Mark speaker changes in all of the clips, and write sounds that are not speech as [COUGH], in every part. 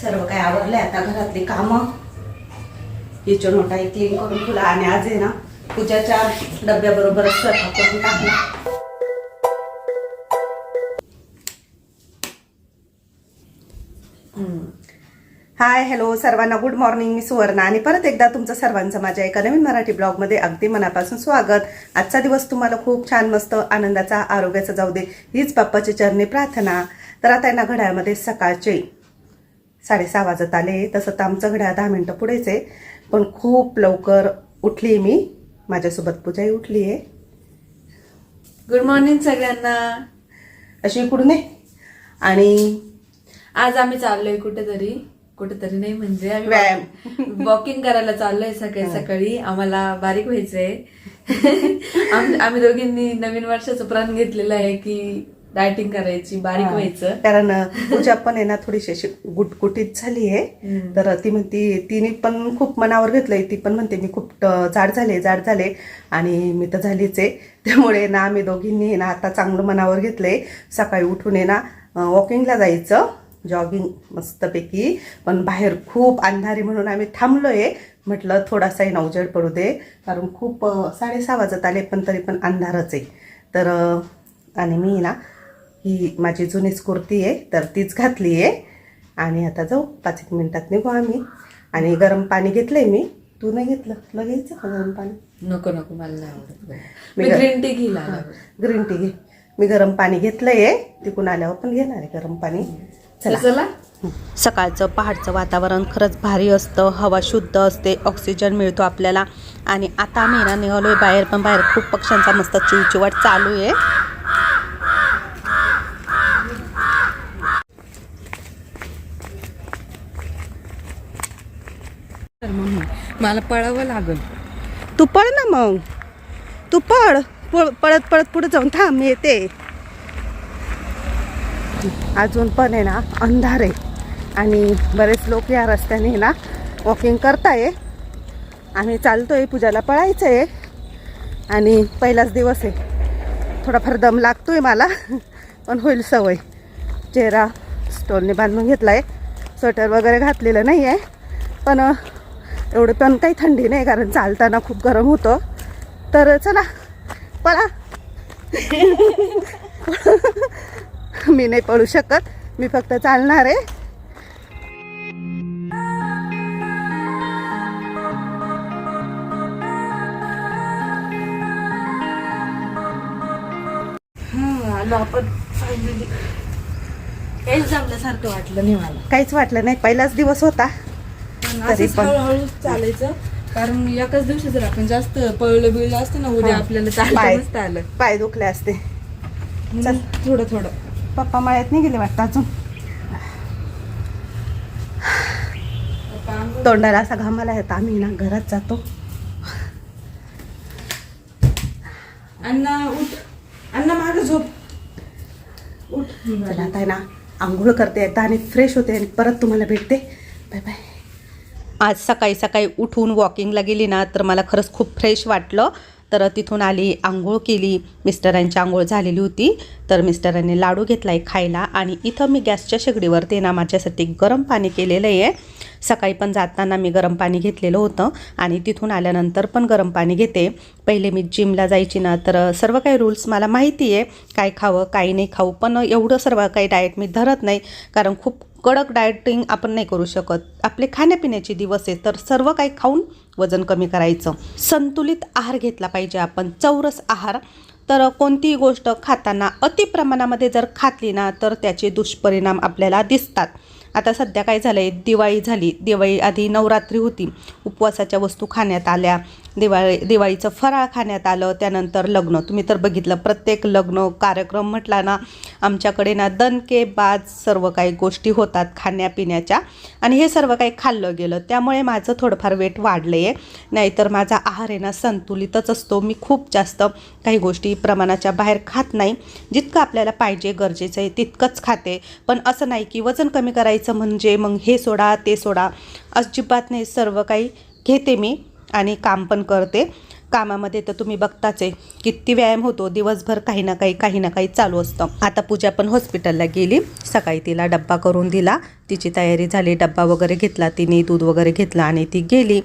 Speaker 1: सर्व काय आवडलंय आता घरातली कामं. किचन होता क्लीन करून तुला आणि आज आहे ना पूजाच्या डब्याबरोबरच स्वयंपाक करून टाकला. हाय हॅलो सर्वांना गुड मॉर्निंग मी सुवर्णा आणि परत एकदा तुमचं सर्वांचं माझ्या एका नवीन मराठी ब्लॉगमध्ये अगदी मनापासून स्वागत. आजचा दिवस तुम्हाला खूप छान मस्त आनंदाचा आरोग्याचा जाऊ दे हीच बाप्पाची चरणी प्रार्थना. तर आता ना घड्याळमध्ये सकाळचे. साडेसहा वाजत आले. तसं तर आमचं घड्याळ दहा मिनटं पुढेच आहे. पण खूप लवकर उठली मी. माझ्यासोबत पूजाही उठली आहे.
Speaker 2: गुड मॉर्निंग सगळ्यांना.
Speaker 1: अशी इकडून आहे? आणि
Speaker 2: आज आम्ही चाललोय कुठेतरी. कुठेतरी नाही म्हणजे आम्ही
Speaker 1: व्यायाम.
Speaker 2: वॉकिंग करायला चाललोय सकाळी सकाळी. आम्हाला बारीक व्हायचंय. [LAUGHS] आम- आम्ही दोघींनी नवीन वर्षाचं प्रण घेतलेलं आहे की डायटिंग करायची बारीक व्हायचं.
Speaker 1: कारण पूजा पण आहे ना थोडीशी अशी गुटगुटीत झाली आहे.
Speaker 2: हम्म.
Speaker 1: तर ती म्हणती तिने पण खूप मनावर घेतलंय. ती पण म्हणते मी खूप अं, जाड झाले जाड झाले आणि मी तर झालीच आहे. त्यामुळे ना आम्ही दोघींनी ना आता चांगलं मनावर घेतलंय. सकाळी उठून आहे ना वॉकिंगला जायचं जॉगिंग मस्तपैकी. पण बाहेर खूप अंधारी म्हणून आम्ही थांबलोय. म्हटलं थोडासाही ना उजेड पडू दे. कारण खूप अं, साडेसहा वाजत आले पण तरी पण अंधारच आहे. तर अं, आणि मी ना ही माझी जुनीच कुर्ती आहे तर तीच घातली आहे. आणि आता जाऊ पाच एक मिनिटात निघू आम्ही. आणि गरम पाणी घेतलंय मी. तू नाही घेतलं. तुला घ्यायचं का गरम पाणी?
Speaker 2: नको नको मला नाही आवडत.
Speaker 1: मी
Speaker 2: मी ग्रीन टी घेईल आल्यावर.
Speaker 1: ग्रीन टी घे. मी गरम पाणी घेतलंय. तिकून आल्यावर पण घेणार आहे गरम पाणी.
Speaker 2: तर चला.
Speaker 1: सकाळचं पहाटचं वातावरण खरंच भारी असतं. हवा शुद्ध असते ऑक्सिजन मिळतो आपल्याला. आणि आता आम्ही ना निघालोय बाहेर पण बाहेर खूप पक्ष्यांचा मस्त चिवचिवाट चालू आहे.
Speaker 2: तर मला पळावं लागल.
Speaker 1: तू पळ ना मग. तू पळ. पळ- पळत पळत पुढे जाऊन थांब मी येते. अजून पण आहे ना अंधार आहे. आणि बरेच लोक या रस्त्याने ना वॉकिंग करताय. आम्ही चालतोय पूजाला पळायचं आहे आणि पहिलाच दिवस आहे. थोडाफार दम लागतोय मला पण होईल सवय. चेहरा स्टोलने बांधून घेतला आहे स्वेटर वगैरे घातलेलं नाही आहे पण अ, एवढं पण काही थंडी नाही कारण चालताना खूप गरम होतं. तर चला पळा. [LAUGHS] मी नाही पळू शकत मी फक्त चालणार आहे.
Speaker 2: आपण. काहीच जमल्यासारखं वाटलं नाही मला.
Speaker 1: काहीच वाटलं नाही पहिलाच दिवस होता.
Speaker 2: पण
Speaker 1: तरी
Speaker 2: असंच
Speaker 1: पण.
Speaker 2: हळूहळू चालायचं. कारण एकाच दिवशी जर आपण जास्त पळलं बिळलं असतं ना उद्या
Speaker 1: हा.
Speaker 2: आपल्याला चालता
Speaker 1: पाय.
Speaker 2: नसतं आलं.
Speaker 1: पाय दुखले असते.
Speaker 2: म्हणून थोडं थोडं.
Speaker 1: पप्पा मळ्यात नाही गेले वाटतं अजून?
Speaker 2: आंघोळ-
Speaker 1: तोंडाला असा घामाला येतो आम्ही ना घरात जातो.
Speaker 2: अण्णा उठ. अण्णा माग झोप. उठ.
Speaker 1: चला आता आहे ना आंघोळ करते एकदा आणि फ्रेश होते आणि परत तुम्हाला भेटते. बाय बाय आज सकाळी सकाळी उठून वॉकिंगला गेली ना तर मला खरंच खूप फ्रेश वाटलं. तर तिथून आली आंघोळ केली. मिस्टरांची आंघोळ झालेली होती. तर मिस्टरांनी लाडू घेतला आहे खायला आणि इथं मी गॅसच्या शेगडीवरती ना माझ्यासाठी गरम पाणी केलेलं आहे. सकाळी पण जाताना मी गरम पाणी घेतलेलं होतं आणि तिथून आल्यानंतर पण गरम पाणी घेते. पहिले मी जिमला जायची ना तर सर्व काही रूल्स मला माहिती आहे. काय खावं काय नाही खाऊ पण एवढं सर्व काही डाएट मी धरत नाही. कारण खूप कडक डायटिंग आपण नाही करू शकत. आपले खाण्यापिण्याचे दिवस आहे तर सर्व काही खाऊन वजन कमी करायचं. संतुलित आहार घेतला पाहिजे आपण चौरस आहार. तर कोणतीही गोष्ट खाताना अति प्रमाणामध्ये जर खातली ना तर त्याचे दुष्परिणाम आपल्याला दिसतात. आता सध्या काय झालं आहे दिवाळी झाली. दिवाळी आधी नवरात्री होती. उपवासाच्या वस्तू खाण्यात आल्या. दिवाळी दिवाळीचं फराळ खाण्यात आलं त्यानंतर लग्न. तुम्ही तर बघितलं प्रत्येक लग्न कार्यक्रम म्हटला ना आमच्याकडे ना दणके बाज सर्व काही गोष्टी होतात खाण्यापिण्याच्या. आणि हे सर्व काही खाल्लं गेलं. त्यामुळे माझं थोडंफार वेट वाढलं आहे नाहीतर माझा आहार आहे ना संतुलितच असतो. मी खूप जास्त काही गोष्टी प्रमाणाच्या बाहेर खात नाही. जितकं आपल्याला पाहिजे गरजेचं आहे तितकंच खाते. पण असं नाही की वजन कमी करायचं म्हणजे मग हे सोडा ते सोडा. अजिबात नाही. सर्व काही घेते मी. आणि काम पण करते. कामामध्ये तर तुम्ही बघताच आहे किती व्यायाम होतो दिवसभर काही ना काही काही ना काही चालू असतं. आता पूजा पण हॉस्पिटलला गेली. सकाळी तिला डब्बा करून दिला. तिची तयारी झाली. डब्बा वगैरे घेतला तिने दूध वगैरे घेतलं आणि ती गेली.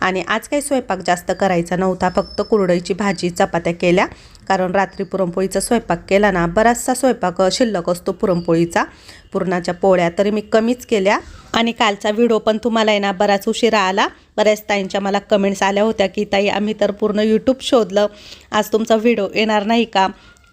Speaker 1: आणि आज काही स्वयंपाक जास्त करायचा नव्हता फक्त कुरडईची भाजी चपात्या केल्या. कारण रात्री पुरणपोळीचा स्वयंपाक केला ना बराचसा स्वयंपाक शिल्लक असतो पुरणपोळीचा. पुरणाच्या पोळ्या तरी मी कमीच केल्या. आणि कालचा व्हिडिओ पण तुम्हाला आहे ना बराच उशिरा आला. बऱ्याच ताईंच्या मला कमेंट्स आल्या होत्या की ताई आम्ही तर पूर्ण यूट्यूब शोधलं. आज तुमचा व्हिडिओ येणार नाही का?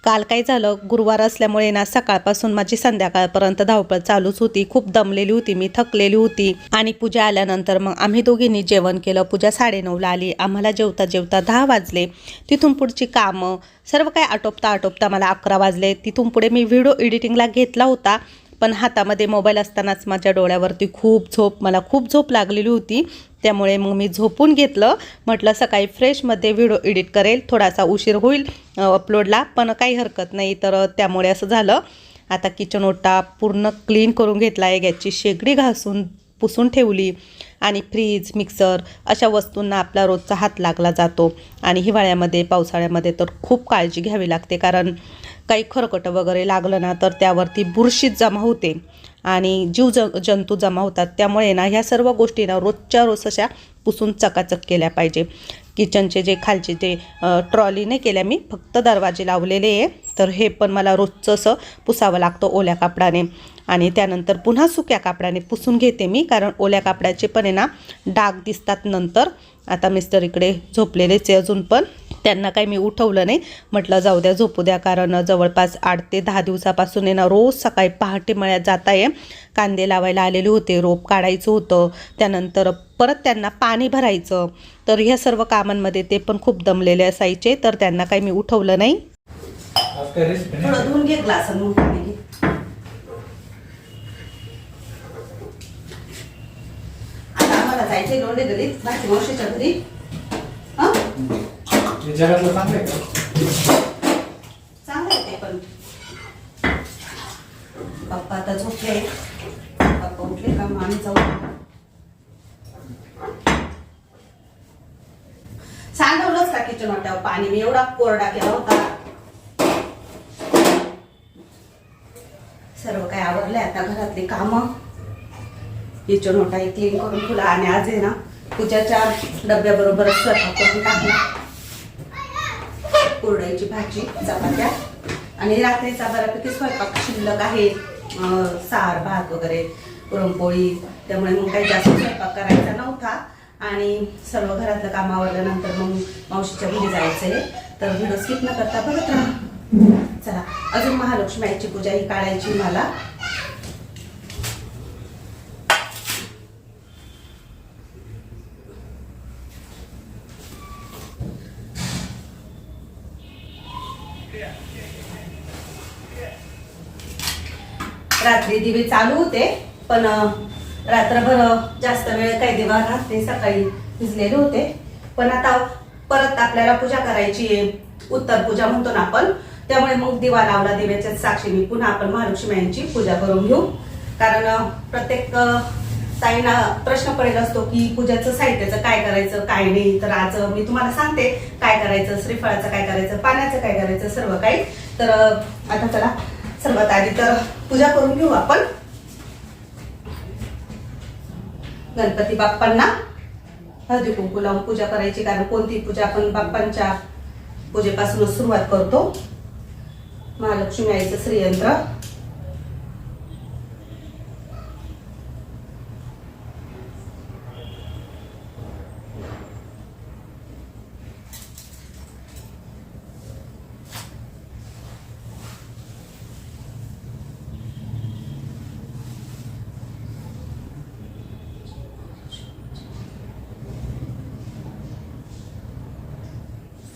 Speaker 1: काल काय झालं गुरुवार असल्यामुळे ना सकाळपासून माझी संध्याकाळपर्यंत धावपळ चालूच होती. खूप दमलेली होती मी थकलेली होती. आणि पूजा आल्यानंतर मग आम्ही दोघींनी जेवण केलं. पूजा साडेनऊला आली. आम्हाला जेवता जेवता दहा वाजले. तिथून पुढची कामं सर्व काय आटोपता आटोपता मला अकरा वाजले. तिथून पुढे मी व्हिडिओ एडिटिंगला घेतला होता. पण हातामध्ये मोबाईल असतानाच माझ्या डोळ्यावरती खूप झोप मला खूप झोप लागलेली होती. त्यामुळे मग मी झोपून घेतलं. म्हटलं सकाळी फ्रेशमध्ये व्हिडिओ एडिट करेल थोडासा उशीर होईल अपलोडला पण काही हरकत नाही. तर त्यामुळे असं झालं. आता किचन ओटा पूर्ण क्लीन करून घेतला आहे गॅसची शेगडी घासून पुसून ठेवली आणि फ्रीज मिक्सर अशा वस्तूंना आपला रोजचा हात लागला जातो. आणि हिवाळ्यामध्ये पावसाळ्यामध्ये तर खूप काळजी घ्यावी लागते. कारण काही खरकटं वगैरे लागलं ना तर त्यावरती बुरशीत जमा होते आणि जीव ज जंतू जमा होतात. त्यामुळे ना ह्या सर्व गोष्टींना रोजच्या रोज अशा पुसून चकाचक केल्या पाहिजे. किचनचे जे खालचे ते ट्रॉलीने ट्रॉली नाही केल्या मी फक्त दरवाजे लावलेले आहे. तर हे पण मला रोजचं असं पुसावं लागतं ओल्या कापडाने. आणि त्यानंतर पुन्हा सुक्या कापडाने पुसून घेते मी कारण ओल्या कापडाचे पण आहे ना डाग दिसतात नंतर. आता मिस्टर इकडे झोपलेलेच आहे अजून पण. त्यांना काही मी उठवलं नाही. म्हटलं जाऊ द्या झोपू द्या कारण जवळपास आठ ते दहा दिवसापासून आहे ना रोज सकाळी पहाटे मळ्यात जात आहे कांदे लावायला आलेले होते रोप काढायचं होतं. त्यानंतर परत त्यांना पाणी भरायचं. तर ह्या सर्व कामांमध्ये ते पण खूप दमलेले असायचे तर त्यांना काही मी उठवलं नाही. जायचे लोंढे गलीत भाजी घरी. हे
Speaker 3: जगातलं चांगलं आहे का?
Speaker 1: चांगलं आहे ते पण. पप्पा आता झोपले. पप्पा उठले का? मग आम्ही जाऊ. सांडवलंच का किचन वाट्यावर पाणी? मी एवढा कोरडा केला होता. सर्व काय आवरले आता घरातली कामं. किचन ओटा क्लीन करून फुला आणि आज आहे ना पूजाच्या डब्याबरोबरच स्वयंपाक करून टाकला. कोरडाईची भाजी चपात्या. आणि रात्रीचा बऱ्यापैकी स्वयंपाक शिल्लक आहे. सार भात वगैरे पुरणपोळी. त्यामुळे मग काही जास्त स्वयंपाक करायचा नव्हता. आणि सर्व घरातलं काम आवडल्यानंतर मग मावशीच्या घरी जायचंय. तर व्हिडिओ स्किप न करता बघत राहा. चला अजून महालक्ष्मी आईची पूजा ही काढायची मला. रात्री दिवे चालू होते पण रात्रभर जास्त वेळ काही दिवा राहत नाही सकाळी भिजलेले होते. पण आता परत आपल्याला पूजा करायची आहे उत्तर पूजा म्हणतो ना आपण त्यामुळे मग दिवा लावला दिव्याच्या साक्षीने पुन्हा आपण महालक्ष्मी यांची पूजा करून घेऊ. कारण प्रत्येक अं, ताईंना प्रश्न पडेल असतो की पूजाचं साहित्याचं काय करायचं काय नाही. तर आज मी तुम्हाला सांगते काय करायचं श्रीफळाचं काय करायचं पाण्याचं काय करायचं सर्व काही. तर आता चला सर्वात आधी तर पूजा करून घेऊ आपण. गणपती बाप्पांना हळदी कुंकू लावून पूजा करायची कारण कोणती पूजा आपण बाप्पांच्या पूजेपासूनच सुरुवात करतो? महालक्ष्मी आईचं श्रीयंत्र.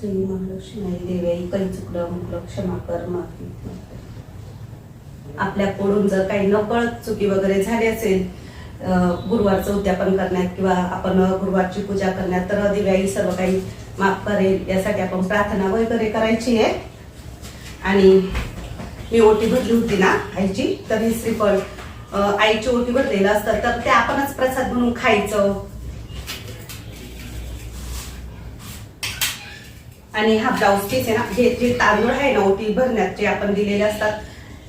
Speaker 1: श्री महालक्ष्मी आई देवी काही चुकलं मुकलं क्षमा कर माफी आपल्याकडून जर काही नकळत चुकी वगैरे झाली असेल गुरुवारचं उद्यापन करण्यात किंवा आपण गुरुवारची पूजा करण्यात तर दिव्याई सर्व काही माफ करेल. यासाठी आपण प्रार्थना वगैरे करायची आहे. आणि मी ओटी भरली होती ना आईची तर ही श्रीफळ आईची ओटी भरलेलं असतं तर ते आपणच प्रसाद म्हणून खायचं. आणि हा ब्लाऊज पीस आहे ना हे जे तांदूळ आहे ना ओटी भरण्यात जे आपण दिलेले असतात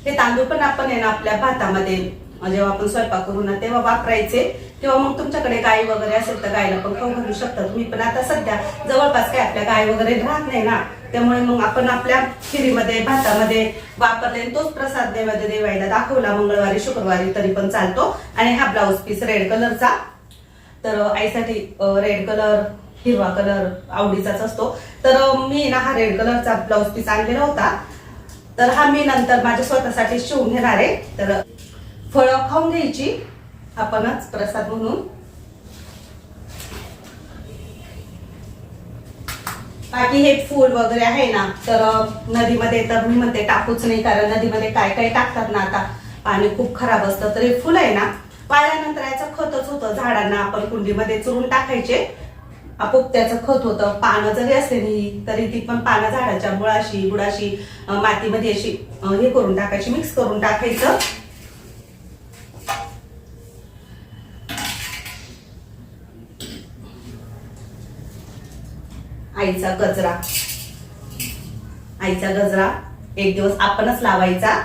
Speaker 1: ते तांदूळ पण आपण आहे ना आपल्या भातामध्ये जेव्हा आपण स्वयंपाक करू ना तेव्हा वापरायचे. तेव्हा मग तुमच्याकडे गाय वगैरे असेल तर गायला पण खाऊ घालू शकता तुम्ही पण आता सध्या जवळपास काय आपल्या गाय वगैरे राहत नाही ना त्यामुळे मग आपण आपल्या खिरीमध्ये भातामध्ये वापरले तोच प्रसाद देवाच्या देवायला दाखवला. मंगळवारी शुक्रवारी तरी पण चालतो. आणि हा ब्लाऊज पीस रेड कलरचा तर आईसाठी रेड कलर हिरवा कलर आवडीचाच असतो. तर मी ना हा रेड कलरचा ब्लाऊज पीस आणलेला होता. तर हा मी नंतर माझ्या स्वतःसाठी शिवून घेणार आहे. तर फळं खाऊन घ्यायची. आपणच प्रसाद म्हणून. बाकी हे फूल वगैरे आहे ना तर नदीमध्ये तर मी म्हणते टाकूच नाही कारण नदीमध्ये काय काय टाकतात ना आता पाणी खूप खराब असतं. तर हे फुल आहे ना वाळल्यानंतर याचं खतच होतं. झाडांना आपण कुंडीमध्ये चुरून टाकायचे. त्याचं खत होतं. पानं जरी असली तरी ती पण पानं झाडाच्या मुळाशी बुडाशी मातीमध्ये अशी हे करून टाकायची मिक्स करून टाकायचं. आईचा गजरा. आईचा गजरा एक दिवस आपणच लावायचा.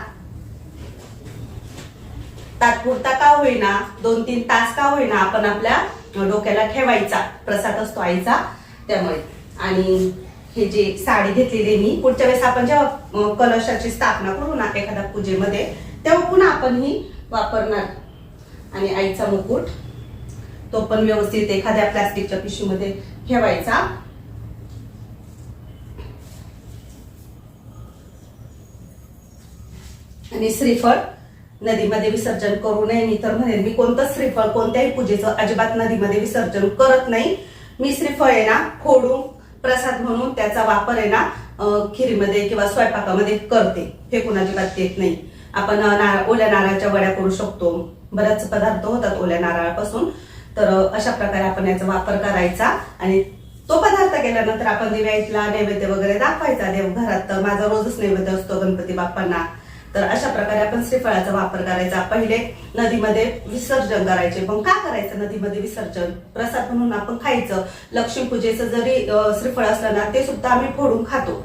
Speaker 1: तात्पुरता का होईना दोन तीन तास का होईना आपण आपल्या डोक्याला ठेवायचा प्रसाद असतो आईचा त्यामुळे. आणि हे जे साडी घेतलेली मी पुढच्या वेळेस आपण जेव्हा कलशाची स्थापना करू ना एखाद्या पूजेमध्ये तेव्हा पुन्हा आपण ही वापरणार. आणि आईचा मुकुट तो पण व्यवस्थित एखाद्या प्लास्टिकच्या पिशवीमध्ये ठेवायचा. आणि श्रीफळ नदीमध्ये विसर्जन करू नये. मी तर म्हणेन मी कोणतं श्रीफळ कोणत्याही पूजेचं अजिबात नदीमध्ये विसर्जन करत नाही. मी श्रीफळ आहे ना फोडून प्रसाद म्हणून त्याचा वापर आहे ना खिरीमध्ये किंवा स्वयंपाकामध्ये करते. फेकून अजिबात येत नाही. आपण ओल्या नारळाच्या वड्या करू शकतो. बरेच पदार्थ होतात ओल्या नारळापासून. तर अशा प्रकारे आपण याचा वापर करायचा. आणि तो पदार्थ केल्यानंतर आपण दिव्याला नैवेद्य वगैरे दाखवायचा. देवघरात घरात माझा रोजच नैवेद्य असतो गणपती बाप्पांना. तर अशा प्रकारे आपण श्रीफळाचा वापर करायचा. पहिले नदीमध्ये विसर्जन करायचे. पण का करायचं? नदीमध्ये विसर्जन. प्रसाद म्हणून आपण खायचं. लक्ष्मीपूजेचं जरी श्रीफळ असलं ना ते सुद्धा आम्ही फोडून खातो.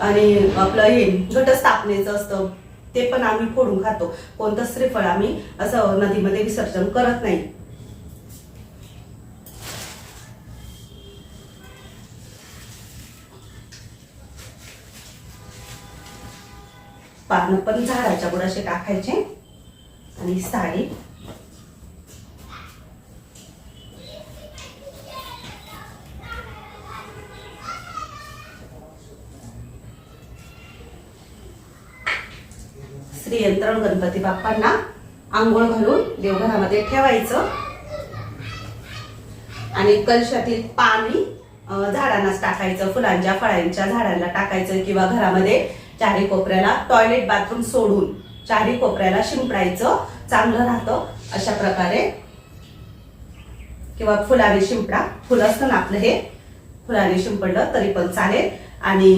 Speaker 1: आणि आपलं हे घटस्थापनेचं असतं ते पण आम्ही फोडून खातो. कोणतं श्रीफळ आम्ही असं नदीमध्ये विसर्जन करत नाही. पानं पण झाडाच्या बुडाशी टाकायचे. आणि साडी. श्री यंत्रण गणपती बाप्पांना आंघोळ घालून देवघरामध्ये ठेवायचं. आणि कलशातील पाणी झाडांनाच टाकायचं फुलांच्या फळांच्या झाडांना टाकायचं किंवा घरामध्ये चारी कोपऱ्याला टॉयलेट बाथरूम सोडून चारी कोपऱ्याला शिंपडायचं चांगलं राहतं अशा प्रकारे. किंवा फुलाने शिंपडा फुलं असतं ना आपलं हे फुलाने शिंपडलं तरी पण चालेल. आणि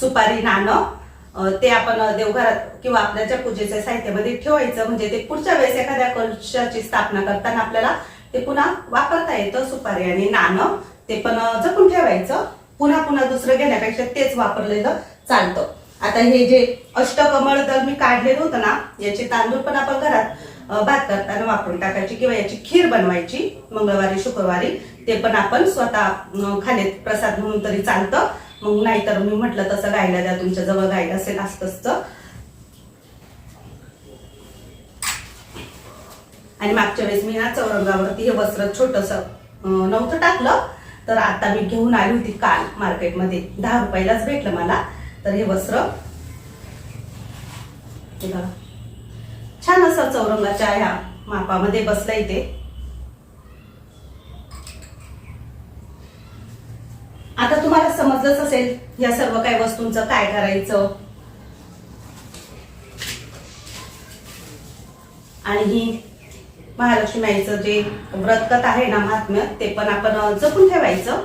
Speaker 1: सुपारी नाणं ते आपण देवघरात किंवा आपल्याच्या पूजेच्या साहित्यामध्ये ठेवायचं म्हणजे ते पुढच्या वेळेस एखाद्या कलशाची स्थापना करताना आपल्याला ते पुन्हा वापरता येतं सुपारी आणि नाणं. ते पण जपून ठेवायचं. पुन्हा पुन्हा दुसरं घेण्यापेक्षा तेच वापरलेलं चालतं. आता हे जे अष्टकमळ दल मी काढलेलं होतं ना याचे तांदूळ पण आपण घरात भात करताना वापरून टाकायची किंवा याची खीर बनवायची मंगळवारी शुक्रवारी ते पण आपण स्वतः खाले प्रसाद म्हणून तरी चालतं. मग नाहीतर मी म्हटलं तसं गायला द्या तुमच्या जवळ गायला असेल असतच आणि मागच्या वेळेस मी ना चौरंगावरती हे वस्त्र छोटस नव्हतं टाकलं. तर आता मी घेऊन आली होती काल मार्केटमध्ये. दहा रुपयालाच भेटलं मला. तर हे वस्त्र. छान असं चौरंगाच्या ह्या मापामध्ये बसलंय ते आता तुम्हाला समजलंच असेल या सर्व काही वस्तूंचं काय करायचं. आणि ही महालक्ष्मी आईचं जे व्रतकथ आहे ना महात्म्य ते पण आपण जपून ठेवायचं.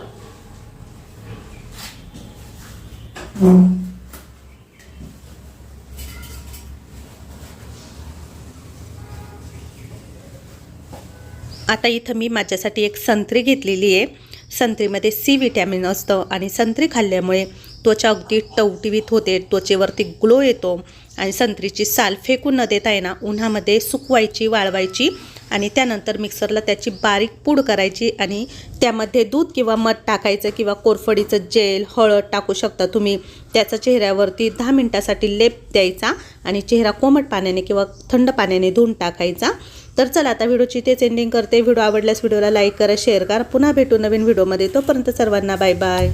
Speaker 4: आता इथं मी माझ्यासाठी एक संत्री घेतलेली आहे.
Speaker 1: संत्रीमध्ये सी विटॅमिन असतं आणि संत्री खाल्ल्यामुळे त्वचा अगदी टवटिवीत होते त्वचेवरती ग्लो येतो आणि संत्रीची साल फेकून न देता आहे ना उन्हामध्ये सुकवायची वाळवायची आणि त्यानंतर मिक्सरला त्याची बारीक पूड करायची आणि त्यामध्ये दूध किंवा मध टाकायचं किंवा कोरफडीचं जेल हळद टाकू शकता तुम्ही. त्याचा चेहऱ्यावरती दहा मिनटासाठी लेप द्यायचा आणि चेहरा कोमट पाण्याने किंवा थंड पाण्याने धुवून टाकायचा. तर चला आता व्हिडिओची तेच एंडिंग करते. व्हिडिओ आवडल्यास व्हिडिओला लाईक करा शेअर करा. पुन्हा भेटू नवीन व्हिडिओमध्ये तोपर्यंत सर्वांना बाय बाय